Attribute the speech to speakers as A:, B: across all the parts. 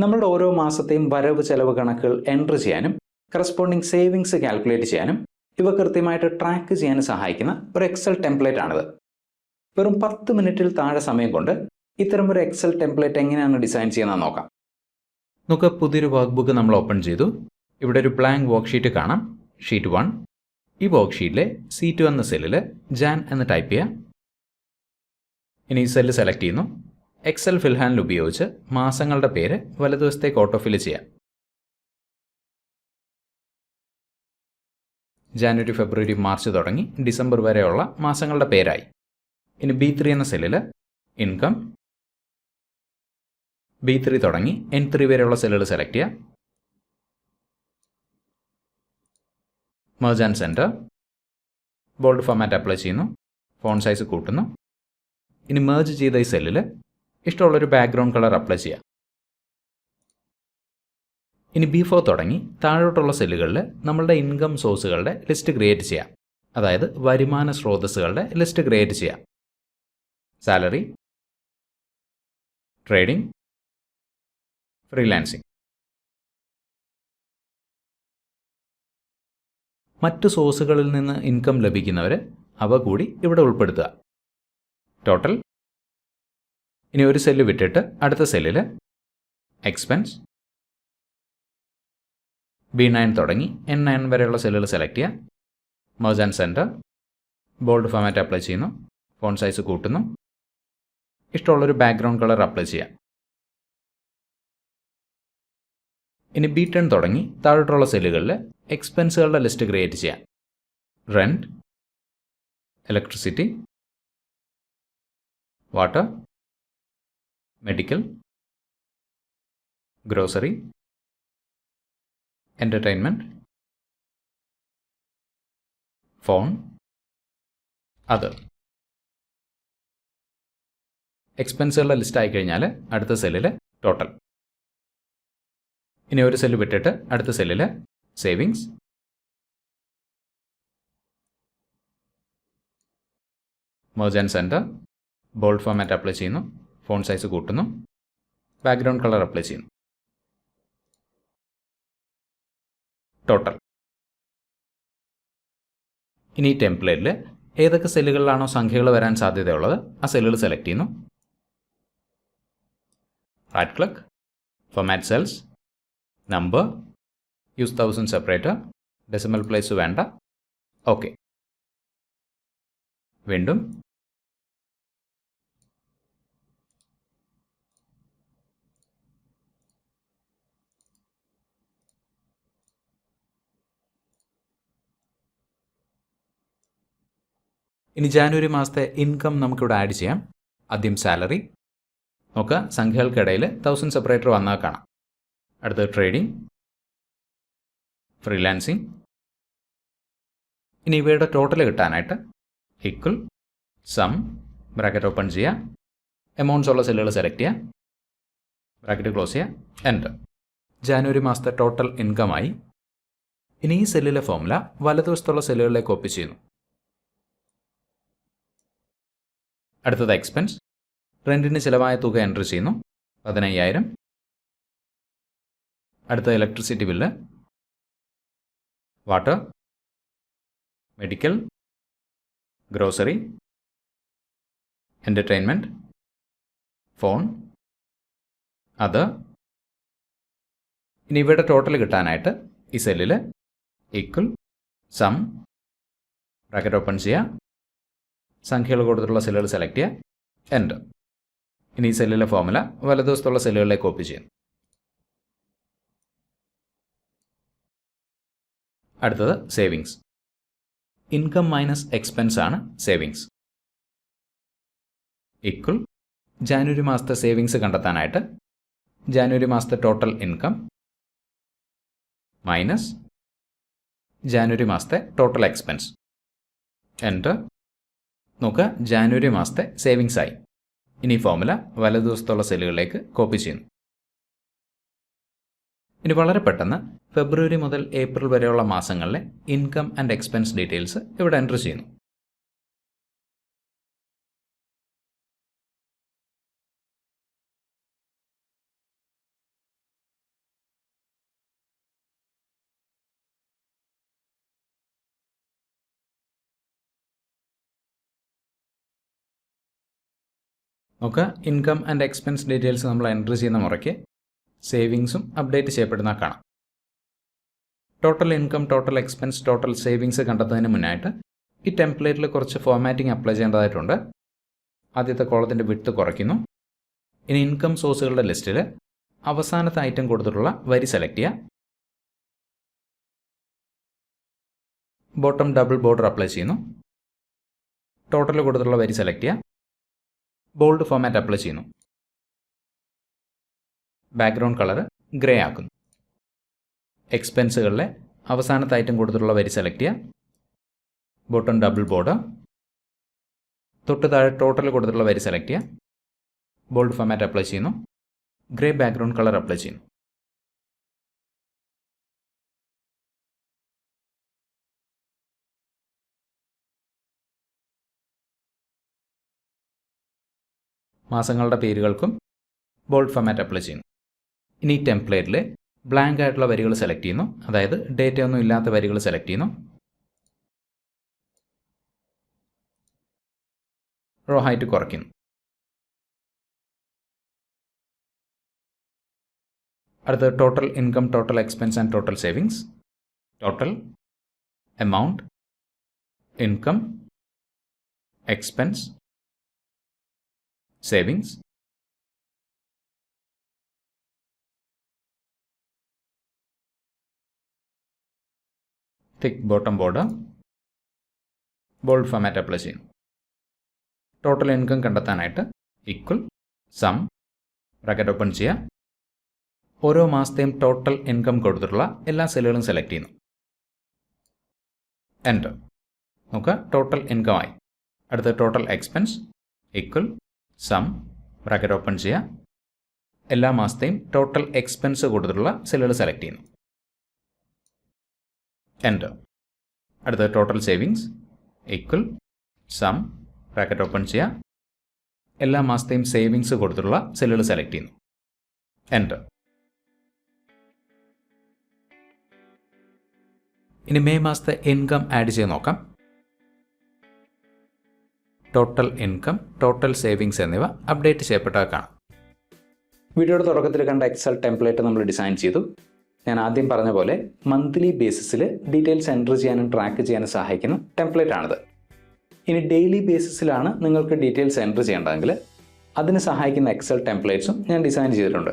A: നമ്മളുടെ ഓരോ മാസത്തെയും വരവ് ചെലവ് കണക്കുകൾ എൻട്രി ചെയ്യാനും കറസ്പോണ്ടിങ് സേവിങ്സ് കാൽക്കുലേറ്റ് ചെയ്യാനും ഇവ കൃത്യമായിട്ട് ട്രാക്ക് ചെയ്യാനും സഹായിക്കുന്ന ഒരു എക്സൽ ടെംപ്ലേറ്റ് ആണിത്. വെറും പത്ത് മിനിറ്റിൽ താഴെ സമയം കൊണ്ട് ഇത്തരം ഒരു എക്സൽ ടെംപ്ലേറ്റ് എങ്ങനെയാണ് ഡിസൈൻ ചെയ്യുന്നത് നോക്കാം. നമുക്ക് പുതിയൊരു വർക്ക് ബുക്ക് നമ്മൾ ഓപ്പൺ ചെയ്തു. ഇവിടെ ഒരു ബ്ലാങ്ക് വർക്ക്ഷീറ്റ് കാണാം. ഷീറ്റ് വൺ ഈ വർക്ക്ഷീറ്റിലെ ഷീറ്റിലെ സി ടു എന്ന സെല്ലിൽ ജാൻ എന്ന് ടൈപ്പ് ചെയ്യാം. ഇനി ഈ സെല്ല് സെലക്ട് ചെയ്യുന്നു. എക്സൽ ഫിൽ ഹാൻഡിൽ ഉപയോഗിച്ച് മാസങ്ങളുടെ പേര് വലതുവശത്തേക്ക് ഓട്ടോ ഫിൽ ചെയ്യാം. ജാനുവരി ഫെബ്രുവരി മാർച്ച് തുടങ്ങി ഡിസംബർ വരെയുള്ള മാസങ്ങളുടെ പേരായി. ഇനി ബി ത്രീ എന്ന സെല്ലിൽ ഇൻകം ബി ത്രീ തുടങ്ങി എൻ ത്രീ വരെയുള്ള സെല്ലുകൾ സെലക്ട് ചെയ്യാം. Merge and center bold format apply ചെയ്യുന്നു. ഫോൺ സൈസ് കൂട്ടുന്നു. ഇനി മെർജ് ചെയ്ത ഈ സെല്ലിൽ ഇഷ്ടമുള്ളൊരു ബാക്ക്ഗ്രൗണ്ട് കളർ അപ്ലൈ ചെയ്യാം. ഇനി ബി ഫോർ തുടങ്ങി താഴോട്ടുള്ള സെല്ലുകളിൽ നമ്മളുടെ ഇൻകം സോഴ്സുകളുടെ ലിസ്റ്റ് ക്രിയേറ്റ് ചെയ്യാം. അതായത് വരുമാന സ്രോതസ്സുകളുടെ ലിസ്റ്റ് ക്രിയേറ്റ് ചെയ്യാം. സാലറി ട്രേഡിംഗ് ഫ്രീലാൻസിങ് മറ്റു സോഴ്സുകളിൽ നിന്ന് ഇൻകം ലഭിക്കുന്നവർ അവ കൂടി ഇവിടെ ഉൾപ്പെടുത്തുക. ടോട്ടൽ ഇനി ഒരു സെല്ല് വിട്ടിട്ട് അടുത്ത സെല്ലിൽ എക്സ്പെൻസ് ബി നയൻ തുടങ്ങി എൻ നയൻ വരെയുള്ള സെല്ലുകൾ സെലക്ട് ചെയ്യുക merge and center bold format apply ചെയ്യുന്നു. ഫോൺ സൈസ് കൂട്ടുന്നു. ഇഷ്ടമുള്ളൊരു ബാക്ക്ഗ്രൗണ്ട് കളർ അപ്ലൈ ചെയ്യാം. ഇനി ബി ടെൻ തുടങ്ങി താഴോട്ടുള്ള സെല്ലുകളിൽ എക്സ്പെൻസുകളുടെ ലിസ്റ്റ് ക്രിയേറ്റ് ചെയ്യാം. Rent electricity water medical grocery entertainment phone other എക്സ്പെൻസുകളുടെ list ആയിക്കഴിഞ്ഞാൽ അടുത്ത സെല്ലിൽ ടോട്ടൽ ഇനി ഒരു സെല്ല് വിട്ടിട്ട് അടുത്ത സെല്ലിൽ savings merge center bold format apply ചെയ്യുന്നു. ഫോൺ സൈസ് കൂട്ടുന്നു. ബാക്ക്ഗ്രൗണ്ട് കളർ അപ്ലൈ ചെയ്യുന്നു. ടോട്ടൽ ഇനി ടെംപ്ലേറ്റിൽ ഏതൊക്കെ സെല്ലുകളിലാണോ സംഖ്യകൾ വരാൻ സാധ്യതയുള്ളത് ആ സെല്ലുകൾ സെലക്ട് ചെയ്യുന്നു. Right click format cells number use thousand separator decimal place വേണ്ട. ഓക്കെ വീണ്ടും ഇനി ജാനുവരി മാസത്തെ ഇൻകം നമുക്കിവിടെ ആഡ് ചെയ്യാം. ആദ്യം സാലറി നോക്കുക സംഖ്യകൾക്കിടയിൽ തൗസൻഡ് സെപ്പറേറ്റർ വന്നാൽ കാണാം. അടുത്തത് ട്രേഡിംഗ് ഫ്രീലാൻസിങ് ഇനി ഇവയുടെ ടോട്ടൽ കിട്ടാനായിട്ട് ഈക്വൽ സം ബ്രാക്കറ്റ് ഓപ്പൺ ചെയ്യുക. എമൗണ്ട്സ് ഉള്ള സെല്ലുകൾ സെലക്ട് ചെയ്യുക. ബ്രാക്കറ്റ് ക്ലോസ് ചെയ്യുക. എന്റർ ജാനുവരി മാസത്തെ ടോട്ടൽ ഇൻകമായി ഇനി ഈ സെല്ലിലെ ഫോമുല വലതുവശത്തുള്ള സെല്ലുകളിലേക്ക് കോപ്പി ചെയ്യുന്നു. അടുത്തത് എക്സ്പെൻസ് റെന്റിന് ചിലവായ തുക എന്റർ ചെയ്യുന്നു. പതിനയ്യായിരം. അടുത്ത electricity bill water medical grocery entertainment phone അത് ഇനി ഇവയുടെ ടോട്ടൽ കിട്ടാനായിട്ട് ഈ സെല്ലിൽ ഈക്വൽ സം ബ്രാക്കറ്റ് ഓപ്പൺ ചെയ്യുക സംഖ്യകൾ കൊടുത്തിട്ടുള്ള സെല്ലുകൾ സെലക്ട് ചെയ്യുക എന്റർ ഇനി ഈ സെല്ലിലെ ഫോമുല വലതുവശത്തുള്ള സെല്ലുകളിലേക്ക് കോപ്പി ചെയ്യാം. അടുത്തത് സേവിങ്സ് ഇൻകം മൈനസ് എക്സ്പെൻസ് ആണ് സേവിങ്സ് ഈക്വൽ ജാനുവരി മാസത്തെ സേവിങ്സ് കണ്ടെത്താനായിട്ട് ജാനുവരി മാസത്തെ ടോട്ടൽ ഇൻകം മൈനസ് ജാനുവരി മാസത്തെ ടോട്ടൽ എക്സ്പെൻസ് എന്റർ നോക്കുക ജാനുവരി മാസത്തെ സേവിങ്സ് ആയി. ഇനി ഫോമുല വലതുവശത്തുള്ള സെല്ലുകളിലേക്ക് കോപ്പി ചെയ്യുന്നു. ഇനി വളരെ പെട്ടെന്ന് ഫെബ്രുവരി മുതൽ ഏപ്രിൽ വരെയുള്ള മാസങ്ങളിലെ ഇൻകം ആൻഡ് എക്സ്പെൻസ് ഡീറ്റെയിൽസ് ഇവിടെ എന്റർ ചെയ്യുന്നു. നമുക്ക് ഇൻകം ആൻഡ് എക്സ്പെൻസ് ഡീറ്റെയിൽസ് നമ്മൾ എൻട്രി ചെയ്യുന്ന മുറയ്ക്ക് സേവിങ്സും അപ്ഡേറ്റ് ചെയ്യപ്പെടുന്ന കാണാം. Total income total expense total savings കണ്ടെത്തുന്നതിന് മുന്നായിട്ട് ഈ ടെംപ്ലേറ്റിൽ കുറച്ച് ഫോർമാറ്റിംഗ് അപ്ലൈ ചെയ്യേണ്ടതായിട്ടുണ്ട്. ആദ്യത്തെ കോളത്തിന്റെ വിട്ട് കുറയ്ക്കുന്നു. ഇനി ഇൻകം സോഴ്സുകളുടെ ലിസ്റ്റിൽ അവസാനത്തെ ഐറ്റം കൊടുത്തിട്ടുള്ള വരി സെലക്ട് ചെയ്യുക ബോട്ടം ഡബിൾ ബോർഡർ അപ്ലൈ ചെയ്യുന്നു. ടോട്ടൽ കൊടുത്തിട്ടുള്ള വരി സെലക്ട് ചെയ്യുക ബോൾഡ് ഫോമാറ്റ് അപ്ലൈ ചെയ്യുന്നു. ബാക്ക്ഗ്രൗണ്ട് കളർ ഗ്രേ ആക്കുന്നു. എക്സ്പെൻസുകളിലെ അവസാനത്തെ ഐറ്റം കൊടുത്തിട്ടുള്ള വരി സെലക്ട് ചെയ്യുക ബോട്ടം ഡബിൾ ബോർഡ്. തൊട്ട് താഴെ ടോട്ടൽ കൊടുത്തിട്ടുള്ള വരി സെലക്ട് ചെയ്യുക ബോൾഡ് ഫോമാറ്റ് അപ്ലൈ ചെയ്യുന്നു. ഗ്രേ ബാക്ക്ഗ്രൗണ്ട് കളർ അപ്ലൈ ചെയ്യുന്നു. മാസങ്ങളുടെ പേരുകൾക്കും ബോൾഡ് ഫോമാറ്റ് അപ്ലൈ ചെയ്യുന്നു. ഇനി ടെംപ്ലേറ്റിൽ ബ്ലാങ്ക് ആയിട്ടുള്ള വരികൾ സെലക്ട് ചെയ്യുന്നു. അതായത് ഡേറ്റ ഒന്നും ഇല്ലാത്ത വരികൾ സെലക്ട് ചെയ്യുന്നു. റോ ഹൈറ്റ് കുറയ്ക്കുന്നു. അടുത്തത് total income total expense and total savings total amount income expense savings thick bottom border bold format apply ചെയ്യുന്നു ടോട്ടൽ ഇൻകം കണ്ടെത്താനായിട്ട് ഈക്വൽ സം ബ്രാക്കറ്റ് ഓപ്പൺ ചെയ്യുക ഓരോ മാസത്തെയും ടോട്ടൽ ഇൻകം കൊടുത്തിട്ടുള്ള എല്ലാ സെല്ലുകളും സെലക്ട് ചെയ്യുന്നു. എന്റർ നമുക്ക് ടോട്ടൽ ഇൻകം ആയി. അടുത്ത total expense equal sum bracket open ചെയ്യുക എല്ലാ മാസത്തെയും ടോട്ടൽ എക്സ്പെൻസ് കൊടുത്തിട്ടുള്ള സെല്ലുകൾ സെലക്ട് ചെയ്യുന്നു. എന്റർ അടുത്ത total savings equal sum bracket open ചെയ്യുക എല്ലാ മാസത്തെയും സേവിങ്സ് കൊടുത്തിട്ടുള്ള സെല്ലുകൾ സെലക്ട് ചെയ്യുന്നു. എന്റർ ഇനി മെയ് മാസത്തെ ഇൻകം ആഡ് ചെയ്ത് നോക്കാം. ടോട്ടൽ ഇൻകം ടോട്ടൽ സേവിങ്സ് എന്നിവ അപ്ഡേറ്റ് ചെയ്യപ്പെട്ടാൽ കാണാം. വീഡിയോയുടെ തുടക്കത്തിൽ കണ്ട എക്സൽ ടെംപ്ലേറ്റ് നമ്മൾ ഡിസൈൻ ചെയ്തു. ഞാൻ ആദ്യം പറഞ്ഞ പോലെ മന്ത്ലി ബേസിസിൽ ഡീറ്റെയിൽസ് എന്റർ ചെയ്യാനും ട്രാക്ക് ചെയ്യാനും സഹായിക്കുന്ന ടെംപ്ലേറ്റ് ആണിത്. ഇനി ഡെയിലി ബേസിസിലാണ് നിങ്ങൾക്ക് ഡീറ്റെയിൽസ് എന്റർ ചെയ്യേണ്ടതെങ്കിൽ അതിന് സഹായിക്കുന്ന എക്സൽ ടെംപ്ലേറ്റ്സും ഞാൻ ഡിസൈൻ ചെയ്തിട്ടുണ്ട്.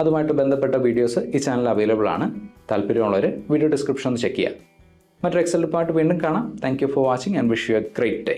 A: അതുമായിട്ട് ബന്ധപ്പെട്ട വീഡിയോസ് ഈ ചാനൽ അവൈലബിൾ ആണ്. താല്പര്യമുള്ളവർ വീഡിയോ ഡിസ്ക്രിപ്ഷൻ ഒന്ന് ചെക്ക് ചെയ്യുക. മറ്റൊരു എക്സൽ പാർട്ട് വീണ്ടും കാണാം. Thank for watching and wish you a great day